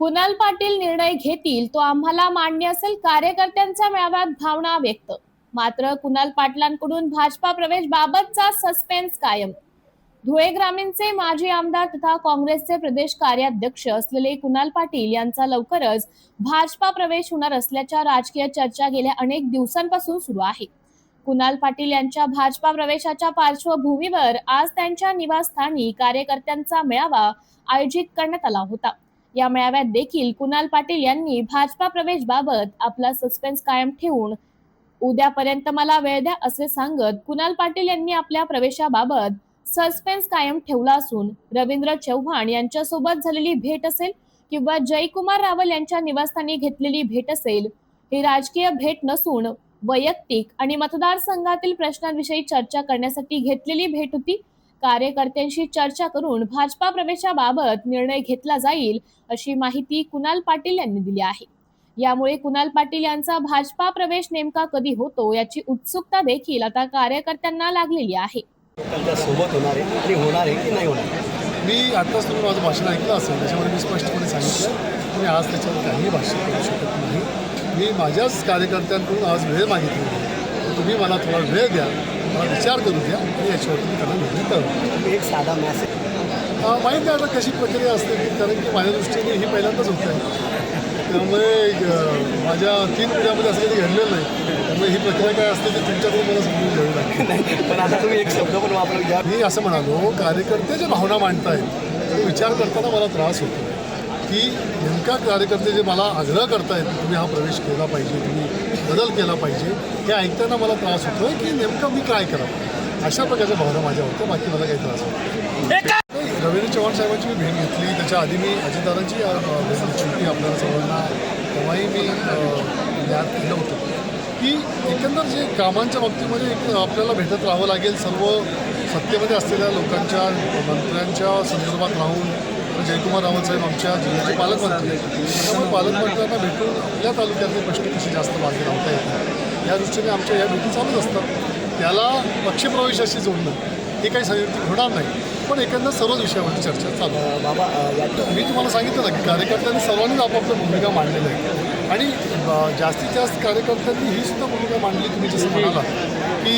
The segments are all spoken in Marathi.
कुणाल पाटील निर्णय घेतील तो आम्हाला मान्य असेल. कार्यकर्त्यांच्या मेळाव्यात भावना व्यक्त. मात्र कुणाल पाटलांकडून भाजपा प्रवेश बाबतचा सस्पेन्स कायम. धुळे ग्रामीणचे माजी आमदार तथा काँग्रेसचे प्रदेश कार्याध्यक्ष असलेले कुणाल पाटील यांचा लवकरच भाजपा प्रवेश होणार असल्याच्या राजकीय चर्चा गेल्या अनेक दिवसांपासून सुरू आहे. कुणाल पाटील यांच्या भाजपा प्रवेशाच्या पार्श्वभूमीवर आज त्यांच्या निवासस्थानी कार्यकर्त्यांचा मेळावा आयोजित करण्यात आला होता. या मेळाव्यात देखील कुणाल पाटील यांनी भाजपा प्रवेश बाबत आपला सस्पेन्स कायम ठेवून उद्यापर्यंत मला वेळ द्या असे सांगत कुणाल पाटील यांनी आपल्या प्रवेशाबाबत सस्पेन्स कायम ठेवला असून रवींद्र चव्हाण यांच्यासोबत झालेली भेट असेल किंवा जयकुमार रावल यांच्या निवासस्थानी घेतलेली भेट असेल ही राजकीय भेट नसून वैयक्तिक आणि मतदारसंघातील प्रश्नांविषयी चर्चा करण्यासाठी घेतलेली भेट होती कार्यकर्त्यांशी चर्चा करून भाजपा प्रवेशाबाबत निर्णय घेतला जाईल अशी माहिती कुणाल पाटील यांनी दिली आहे. यामुळे कुणाल पाटील यांचा भाजपा प्रवेश नेमका कधी होतो याची उत्सुकता देखील आता कार्यकर्त्यांना लागलेली आहे. त्यांच्यासोबत होणार आहे आणि होणार आहे की नाही होणार मी आत्ताच तुम्ही माझं भाषण ऐकलं असेल त्याच्यामुळे मी स्पष्टपणे सांगितलं. तुम्ही आज त्याच्यावर काही भाष्य करू शकत नाही. मी माझ्याच कार्यकर्त्यांकडून आज वेळ मागितली तुम्ही मला थोडा वेळ द्या. मला विचार करू द्या. आणि याच्यावरती त्यांना निर्णय करू. एक साधा मेसेज माहीत नाही आता कशी प्रक्रिया असते की कारण की माझ्या दृष्टीने ही पहिल्यांदाच होत. आहे त्यामुळे माझ्या तीन पिढ्यामध्ये असं कधी घडलेलं नाही. त्यामुळे ही प्रक्रिया काय असते ते तुमच्याकडून मला समजून घ्यावी लागते. पण आता तुम्ही एक शब्द पण वापरा ज्या मी असं म्हणालो कार्यकर्ते ज्या भावना मांडतायत विचार करताना मला त्रास होतो. की नेमका कार्यकर्ते जे मला आग्रह करतायत की तुम्ही हा प्रवेश केला पाहिजे तुम्ही बदल केला पाहिजे हे ऐकताना मला त्रास होतोय की नेमकं मी काय करावं? अशा प्रकारच्या भावना माझ्या होत्या बाकी मला काही त्रास होतो रवींद्र चव्हाण साहेबांची मी भेट घेतली त्याच्या आधी मी अजितदादांची अ, अ, भेट घेतली होती आपल्याला सर्वांना. तेव्हाही मी याद केलं होतं. की एकंदर जे कामांच्या बाबतीमध्ये एक आपल्याला भेटत राहावं लागेल सर्व सत्तेमध्ये असलेल्या लोकांच्या मंत्र्यांच्या संदर्भात राहून जयकुमार रावत साहेब आमच्या जिल्ह्याचे पालकमंत्री. त्यामुळे पालकमंत्र्यांना भेटून आपल्या तालुक्यातले प्रश्न कसे जास्त मार्गी लावता येतात या दृष्टीने आमच्या या भेटी चालूच असतात त्याला पक्षप्रवेशाशी जोडणं हे काही संयुक्त होणार नाही पण एकंदर सर्वच विषयावरती चर्चा चालू आहे. बाबा मी तुम्हाला सांगितलं ना की कार्यकर्त्यांनी सर्वांनीच आपापल्या भूमिका मांडलेल्या आहेत आणि जास्तीत जास्त कार्यकर्त्यांनी ही सुद्धा भूमिका मांडली तुम्ही जसं म्हणाला की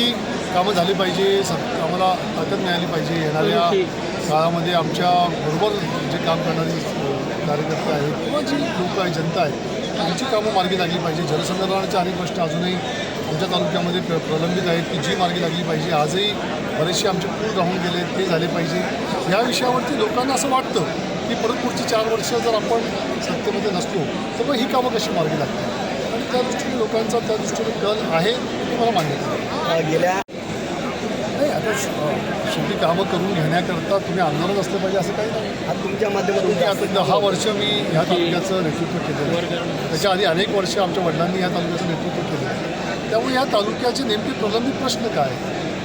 कामं झाली पाहिजे स- आम्हाला ताकद मिळाली पाहिजे. येणाऱ्या काळामध्ये आमच्या बरोबर जे काम करणारी कार्यकर्ते आहेत किंवा जी लोक आहे जनता आहे त्यांची कामं मार्गी लागली पाहिजे. जलसंधारणाच्या अनेक गोष्टी अजूनही आमच्या तालुक्यामध्ये प्र प्रलंबित आहेत की जी मार्गी लागली पाहिजे. आजही बरेचसे आमचे पूल राहून गेले ते झाले पाहिजे. या विषयावरती लोकांना असं वाटतं की परत पुढची चार वर्ष जर आपण सत्तेमध्ये नसलो तर मग ही कामं कशी मार्गी लागतात आणि त्या दृष्टीने लोकांचा त्या दृष्टीने कल आहे हे मला मान्य गेल्या नाही आता शेवटी कामं करून घेण्याकरता तुम्ही आंदोलन असलं पाहिजे असं काही नाही. तुमच्या माध्यमातून आता दहा वर्ष मी ह्या तालुक्याचं नेतृत्व आहे. त्याच्या आधी अनेक वर्ष आमच्या वडिलांनी ह्या तालुक्याचं नेतृत्व केलं आहे. त्यामुळे या तालुक्याचे नेमके प्रलंबित प्रश्न काय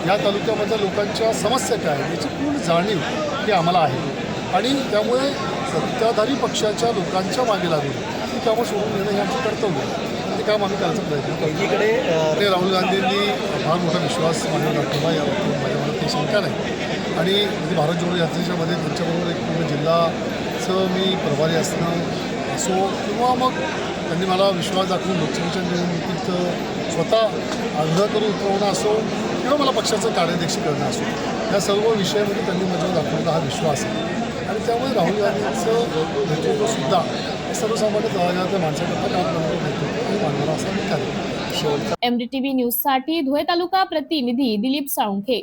या तालुक्यामधल्या लोकांच्या समस्या काय याची पूर्ण जाणीव ही आम्हाला आहे. आणि त्यामुळे सत्ताधारी पक्षाच्या लोकांच्या मागे लागून ती कामं सोडून घेणं हे आमचं कर्तव्य ते काम आम्ही करायचा प्रयत्न करतो. एकीकडे आणि राहुल गांधींनी फार मोठा विश्वास माझ्यावर दाखवला याबाबतीत माझ्या मनात काही शंका नाही. आणि म्हणजे भारत जोडो यात्रेच्यामध्ये त्यांच्याबरोबर एक पूर्ण जिल्हाचं मी प्रभारी असणं असो किंवा मग त्यांनी मला विश्वास दाखवून लोकसभेच्या निवडणुकीत स्वतः आग्रह करून उतरवणं असो किंवा मला पक्षाचं कार्याध्यक्ष करणं असो या सर्व विषयामध्ये त्यांनी माझ्यावर दाखवलेला हा विश्वास आहे. आणि त्यामुळे राहुल गांधींचं नेतृत्वसुद्धा सर्वसामान्य तळागाळातल्या माणसाकरता काम करणारं नेतृत्व हे मानणारा असं मी कार्य एमडीटीव्ही न्यूजसाठी धुळे तालुका प्रतिनिधी दिलीप साळुंखे.